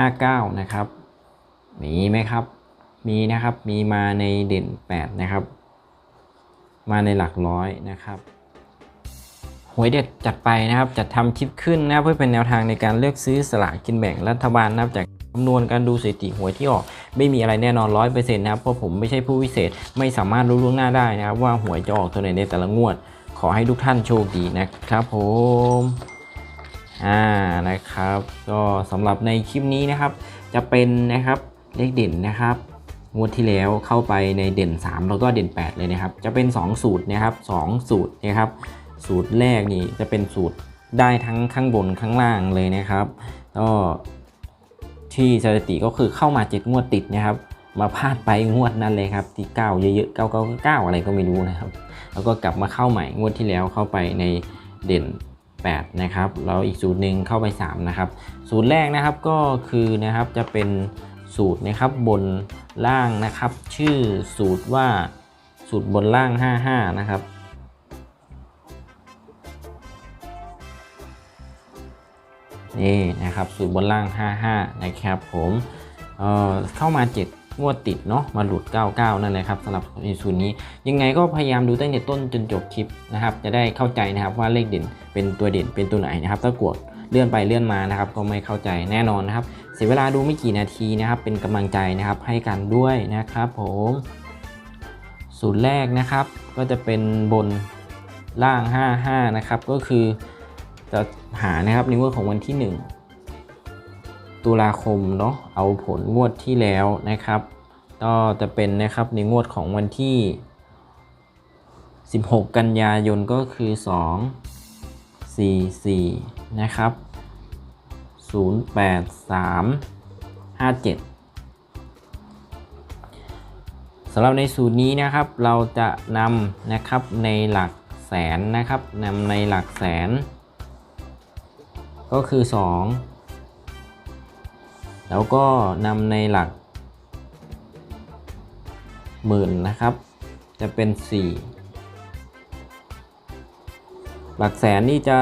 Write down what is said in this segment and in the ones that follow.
59 นะครับ มีไหมครับ มีนะครับ มีมาในเด่น 8 นะครับ มาในหลักร้อยนะครับหวยเด็ดจัดไปนะครับ จัดทำคลิปขึ้นนะครับเพื่อเป็นแนวทางในการเลือกซื้อสลากกินแบ่งรัฐบาลนะครับจากคำนวณการดูสถิติหวยที่ออก ไม่มีอะไรแน่นอนร้อยเปอร์เซ็นต์นะครับเพราะผมไม่ใช่ผู้วิเศษไม่สามารถรู้ล่วงหน้าได้นะครับ ว่าหวยจะออกตัวไหนในแต่ละงวด ขอให้ทุกท่านโชคดีนะครับผม อ่านะครับ ก็สำหรับในคลิปนี้นะครับ จะเป็นนะครับเลขเด่นนะครับงวดที่แล้วเข้าไปในเด่น 3 แล้วก็เด่น 8 เลยนะครับ จะเป็น 2 สูตรนะครับ2สูตรนะครับ สูตรแรกนี่จะเป็นสูตรได้ทั้งข้างบนข้างล่างเลยนะครับก็ที่สถิติก็คือเข้ามา 7 งวดติดนะครับ มาพลาดไปงวดนั้นเลยครับที่ 9 เยอะๆ 9 9 9 อะไรก็ไม่รู้นะครับ แล้วก็กลับมาเข้าใหม่งวดที่แล้วเข้าไปในเด่น 8 นะครับ แล้วอีกสูตรหนึ่งเข้าไป 3 นะครับ สูตรแรกนะครับก็คือนะครับจะเป็นสูตรนะครับบนล่างนะครับ ชื่อสูตรว่าสูตรบนล่าง 55 นะครับนี่นะครับสูตรบนล่าง 55 นะครับผมเเข้ามา 7 งวดติดเนาะมาหลุด 99 นั่นแหละครับสำหรับในสูตรนี้ ยังไงก็พยายามดูตั้งแต่ต้นจนจบคลิปนะครับ จะได้เข้าใจนะครับว่าเลขเด่นเป็นตัวเด่นเป็นตัวไหนนะครับ ถ้ากดเลื่อนไปเลื่อนมานะครับ ก็ไม่เข้าใจแน่นอนนะครับ เสียเวลาดูไม่กี่นาทีนะครับ เป็นกำลังใจนะครับให้กันด้วยนะครับ ผม สูตรแรกนะครับ ก็จะเป็นบนล่าง 55 นะครับ ก็คือจะหานะครับในงวดของวันที่ 1 ตุลาคมเนาะเอาผลงวดที่แล้วนะครับ ก็จะเป็นนะครับในงวดของวันที่ 16 กันยายนก็คือ 2 4 4 นะครับ 0 8 3 5 7สำหรับในสูตรนี้นะครับเราจะนำนะครับในหลักแสนนะครับนำในหลักแสน ก็คือ 2 แล้วก็นำในหลักหมื่นนะครับ จะเป็น 4 หลักแสนนี่จะ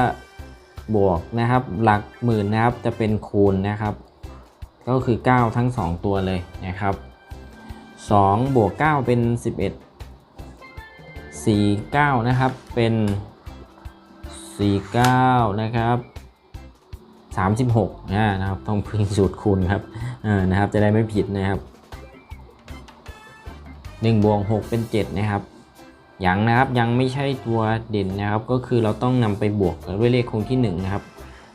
บวกนะครับ หลักหมื่นนะครับจะเป็นคูณนะครับ ก็คือ 9 ทั้ง 2 ตัวเลยนะครับ 2 บวก 9 เป็น 11 4 9 นะครับ เป็น 49 นะครับ 36นะนะครับต้องพึ่งสูตรคูณครับเออนะครับจะได้ไม่ผิดนะครับ1บวก6เป็น 7 นะครับยังนะครับยังไม่ใช่ตัวเด่นนะครับ ก็คือเราต้องนำไปบวกด้วยเลขคงที่1นะครับ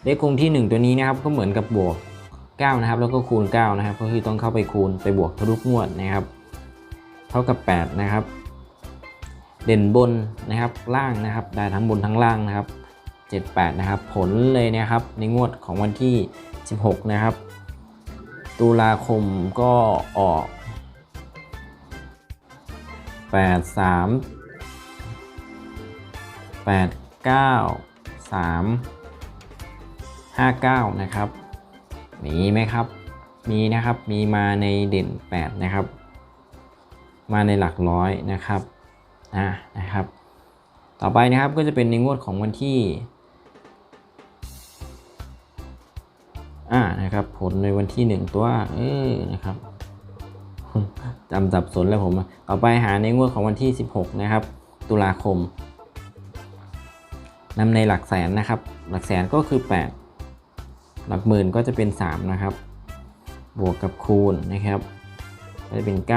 เลขคงที่ 1 ตัวนี้นะครับก็เหมือนกับบวก9นะครับแล้วก็คูณ9นะครับก็คือต้องเข้าไปคูณไปบวกทุกงวดนะครับ เท่ากับ 8 นะครับ เด่นบนนะครับล่างนะครับ ได้ทั้งบนทั้งล่างนะครับ 78 นะครับ ผลเลยนะครับในงวดของวันที่ 16 นะครับ ตุลาคมก็ออก 8 3 8 9 3 59 นะครับมีไหมครับ มีนะครับมีมาในเด่น 8 นะครับ มาในหลักร้อยนะครับนะนะครับต่อไปนะครับก็จะเป็นในงวดของวันที่ ลในวันที่1ตัว เออนะครับจำสับสนแล้วผมต่อไปหาในงวดของวันที่ 16 นะครับ ตุลาคมนำในหลักแสนนะครับ หลักแสนก็คือ 8 หลักหมื่นก็จะเป็น 3 นะครับ บวกกับคูณนะครับก็จะเป็น 9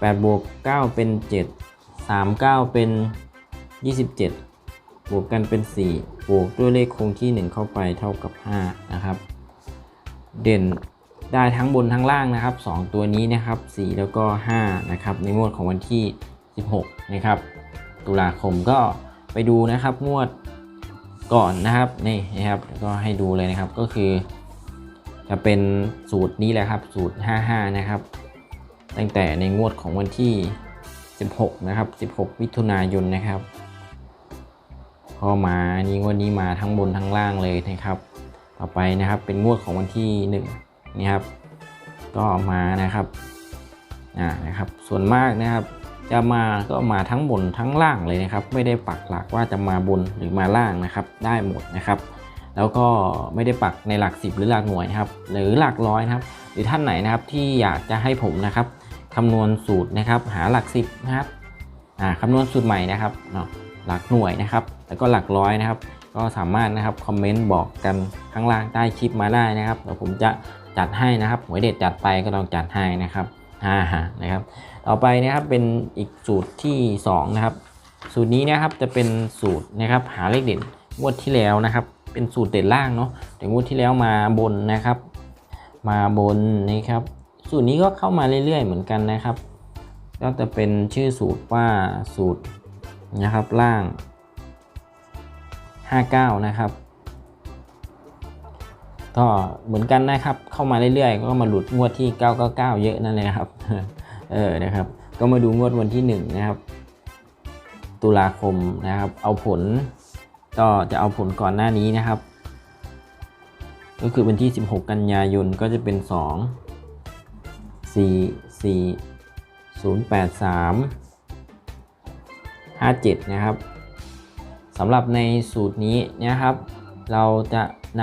8 บวก 9 เป็น 7 3 9 เป็น 27 บวกกันเป็น 4 บวกด้วยเลขคงที่ 1 เข้าไปเท่ากับ 5 นะครับ เด่นได้ทั้งบนทั้งล่างนะครับ 2 ตัวนี้นะครับ 4 แล้วก็ 5 นะครับ ในงวดของวันที่ 16 นะครับ ตุลาคมก็ไปดูนะครับงวดก่อนนะครับนี่นะครับก็ให้ดูเลยนะครับก็คือ จะเป็นสูตรนี้แหละครับ สูตร 55 นะครับ ตั้งแต่ในงวดของวันที่ 16 นะครับ 16มิถุนายนนะครับ พอมานี่งวดนี้มาทั้งบนทั้งล่างเลยนะครับ ต่อไปนะครับเป็นงวดของวันที่1นี่ครับ ก็มานะครับอ่านะครับ ส่วนมากนะครับ จะมาก็มาทั้งบนทั้งล่างเลยนะครับ ไม่ได้ปักหลักว่าจะมาบนหรือมาล่างนะครับ ได้หมดนะครับ แล้วก็ไม่ได้ปักในหลัก 10 หรือหลักหน่วยนะครับ หรือหลักร้อยนะครับ หรือท่านไหนนะครับที่อยากจะให้ผมนะครับคำนวณสูตรนะครับ หาหลัก 10 นะครับอ่าคำนวณสูตรใหม่นะครับเนาะหลักหน่วยนะครับ แล้วก็หลักร้อยนะครับ ก็สามารถนะครับคอมเมนต์บอกกันข้างล่างใต้คลิปมาได้นะครับเดี๋ยวผมจะจัดให้นะครับหวยเด็ดจัดไปก็ต้องจัดให้นะครับอ่าฮะนะครับ ต่อไปนะครับเป็นอีกสูตรที่ 2 นะครับ สูตรนี้นะครับจะเป็นสูตรนะครับหาเลขเด่นงวดที่แล้วนะครับ เป็นสูตรเด่นล่างเนาะแต่งวดที่แล้วมาบนนะครับ มาบนนะครับ สูตรนี้ก็เข้ามาเรื่อยๆ เหมือนกันนะครับ ก็จะเป็นชื่อสูตรว่าสูตรนะครับล่าง 59 นะครับก็เหมือนกันนะครับเข้ามาเรื่อยๆ ก็มาหลุดงวดที่ 999 เยอะนั่นเลยครับเออนะครับ ก็มาดูงวดวันที่ 1 นะครับ ตุลาคมนะครับ เอาผลก็จะเอาผลก่อนหน้านี้นะครับ ก็คือวันที่ 16 กันยายนก็จะเป็น 2 4 4 0 8 3 57 นะครับ สำหรับในสูตรนี้นะครับ เราจะน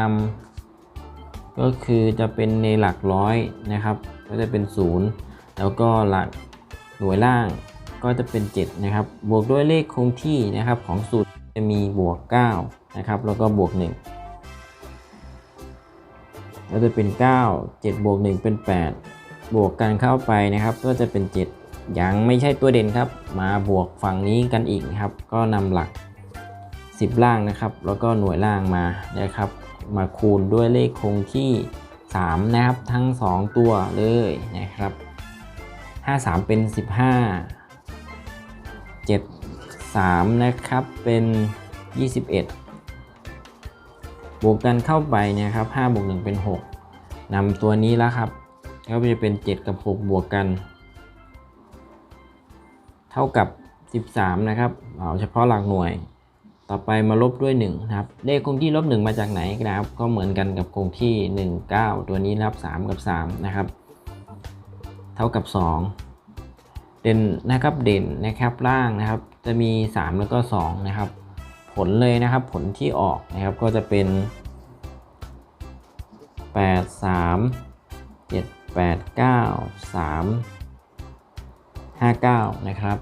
ำก็คือจะเป็นในหลักร้อยนะครับ ก็จะเป็น 0 แล้วก็หลักหน่วยล่างก็จะเป็น 7 นะครับ บวกด้วยเลขคงที่นะครับของสูตรจะมีบวก 9 นะครับ แล้วก็บวก 1 ก็จะเป็น 9 7 บวก 1 เป็น 8 บวกกันเข้าไปนะครับ ก็จะเป็น 7 ยังไม่ใช่ตัวเด่นครับ มาบวกฝั่งนี้กันอีกนะครับ ก็นำหลัก 10 ล่างนะครับ แล้วก็หน่วยล่างมานะครับ มาคูณด้วยเลขคงที่ 3 นะครับ ทั้ง 2 ตัวเลยนะครับ 53 เป็น 15 7 3 นะครับ เป็น 21บวกกันเข้าไปนะครับ5บวก1เป็น 6นำตัวนี้แล้วครับ ก็จะเป็น 7 กับ 6 บวกกัน เท่ากับ 13 นะครับ เอาเฉพาะหลักหน่วย ต่อไปมาลบด้วย1นะครับเลขคงที่ลบ1มาจากไหนนะครับ ก็เหมือนกันกับคงที่ 1 9 ตัวนี้นะครับ3กับ3นะครับ เท่ากับ 2 เด่นนะครับเด่นนะครับล่างนะครับ จะมี 3 แล้วก็2นะครับ ผลเลยนะครับผลที่ออกนะครับก็จะเป็น 8 3 7 8 9 3 5 9 นะครับ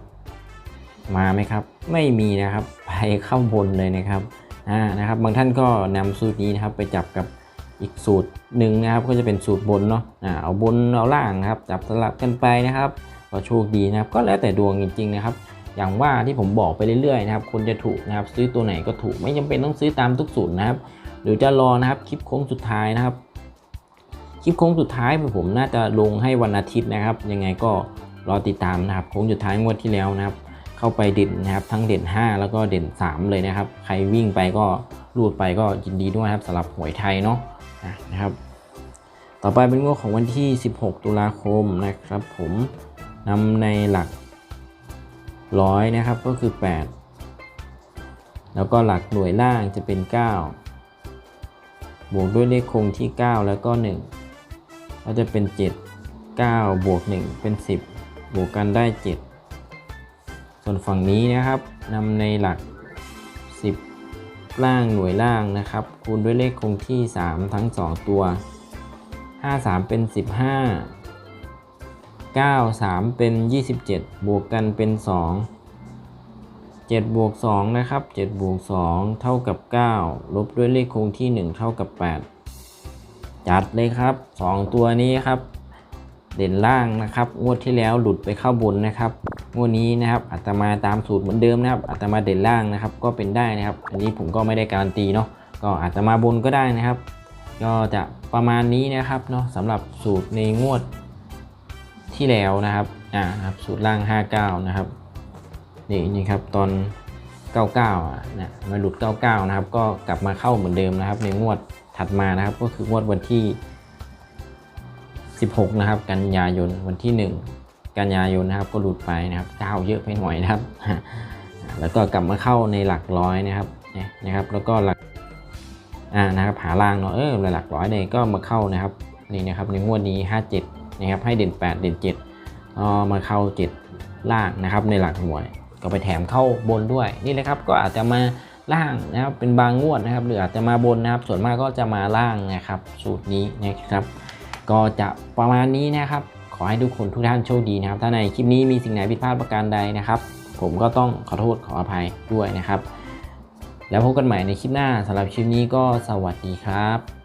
มาไหมครับ ไม่มีนะครับไปเข้าบนเลยนะครับอ่านะครับ บางท่านก็นำสูตรนี้นะครับไปจับกับอีกสูตรหนึ่งนะครับ ก็จะเป็นสูตรบนเนาะอ่าเอาบนเอาล่างนะครับ จับสลับกันไปนะครับก็โชคดีนะครับ ก็แล้วแต่ดวงจริง ๆ นะครับ อย่างว่าที่ผมบอกไปเรื่อยๆนะครับคนจะถูกนะครับ ซื้อตัวไหนก็ถูกไม่จำเป็นต้องซื้อตามทุกสูตรนะครับ หรือจะรอนะครับคลิปโค้งสุดท้ายนะครับคลิปโค้งสุดท้ายผมน่าจะลงให้วันอาทิตย์นะครับ ยังไงก็รอติดตามนะครับโค้งสุดท้ายงวดที่แล้วนะครับ เข้าไปเด่นนะครับทั้งเด่น 5 แล้วก็เด่น 3 เลยนะครับ ใครวิ่งไปก็รูดไปก็ยินดีด้วยครับสำหรับหวยไทยเนาะอะนะครับ ต่อไปเป็นงวดของวันที่ 16 ตุลาคมนะครับ ผมนำในหลักร้อยนะครับก็คือ 8 แล้วก็หลักหน่วยล่างจะเป็น 9 บวกด้วยเลขคงที่ 9 แล้วก็ 1 ก็จะเป็น 7 9 บวก 1 เป็น 10 บวกกันได้ 7 ส่วนฝั่งนี้นะครับนำในหลัก 10 ล่างหน่วยล่างนะครับ คูณด้วยเลขคงที่ 3 ทั้ง 2 ตัว 53 เป็น 15 93 เป็น 27 บวกกันเป็น 2 7บวก2นะครับ7บวก2เท่ากับ 9 ลบด้วยเลขคงที่ 1 เท่ากับ 8 จัดเลยครับ 2 ตัวนี้ครับ เด่นล่างนะครับ งวดที่แล้วหลุดไปเข้าบนนะครับ วดนี้นะครับอาตมาตามสูตรเหมือนเดิมนะครับอาตมาเด่นล่างนะครับ ก็เป็นได้นะครับ อันนี้ผมก็ไม่ได้การันตีเนาะก็อาตมาบนก็ได้นะครับ ก็จะประมาณนี้นะครับเนาะสำหรับสูตรในงวดที่แล้วนะครับอ่าครับสูตรล่าง 59 นะครับนี่นี่ครับตอน 99อะนะมาหลุด 99 นะครับ ก็กลับมาเข้าเหมือนเดิมนะครับ ในงวดถัดมานะครับ ก็คืองวดวันที่ 16 นะครับ กันยายนวันที่ 1 กันยายนนะครับก็หลุดไปนะครับเก้าเยอะไปหน่อยนะครับ แล้วก็กลับมาเข้าในหลักร้อยนะครับนี่นะครับ แล้วก็หลักอ่านะครับหาล่างเนาะเออหลักร้อยเนี่ยก็มาเข้านะครับนี่นะครับในงวดนี้ 57นะครับให้เด่น 8 เด่น7ก็มาเข้า 7 ล่างนะครับในหลักหน่วย ก็ไปแถมเข้าบนด้วยนี่เลยครับก็อาจจะมาล่างนะครับเป็นบางงวดนะครับหรืออาจจะมาบนนะครับ ส่วนมากก็จะมาล่างนะครับสูตรนี้นะครับ ก็จะประมาณนี้นะครับ ขอให้ทุกคนทุกท่านโชคดีนะครับ ถ้าในคลิปนี้มีสิ่งไหนผิดพลาดประการใดนะครับ ผมก็ต้องขอโทษขออภัยด้วยนะครับ แล้วพบกันใหม่ในคลิปหน้าสำหรับคลิปนี้ก็สวัสดีครับ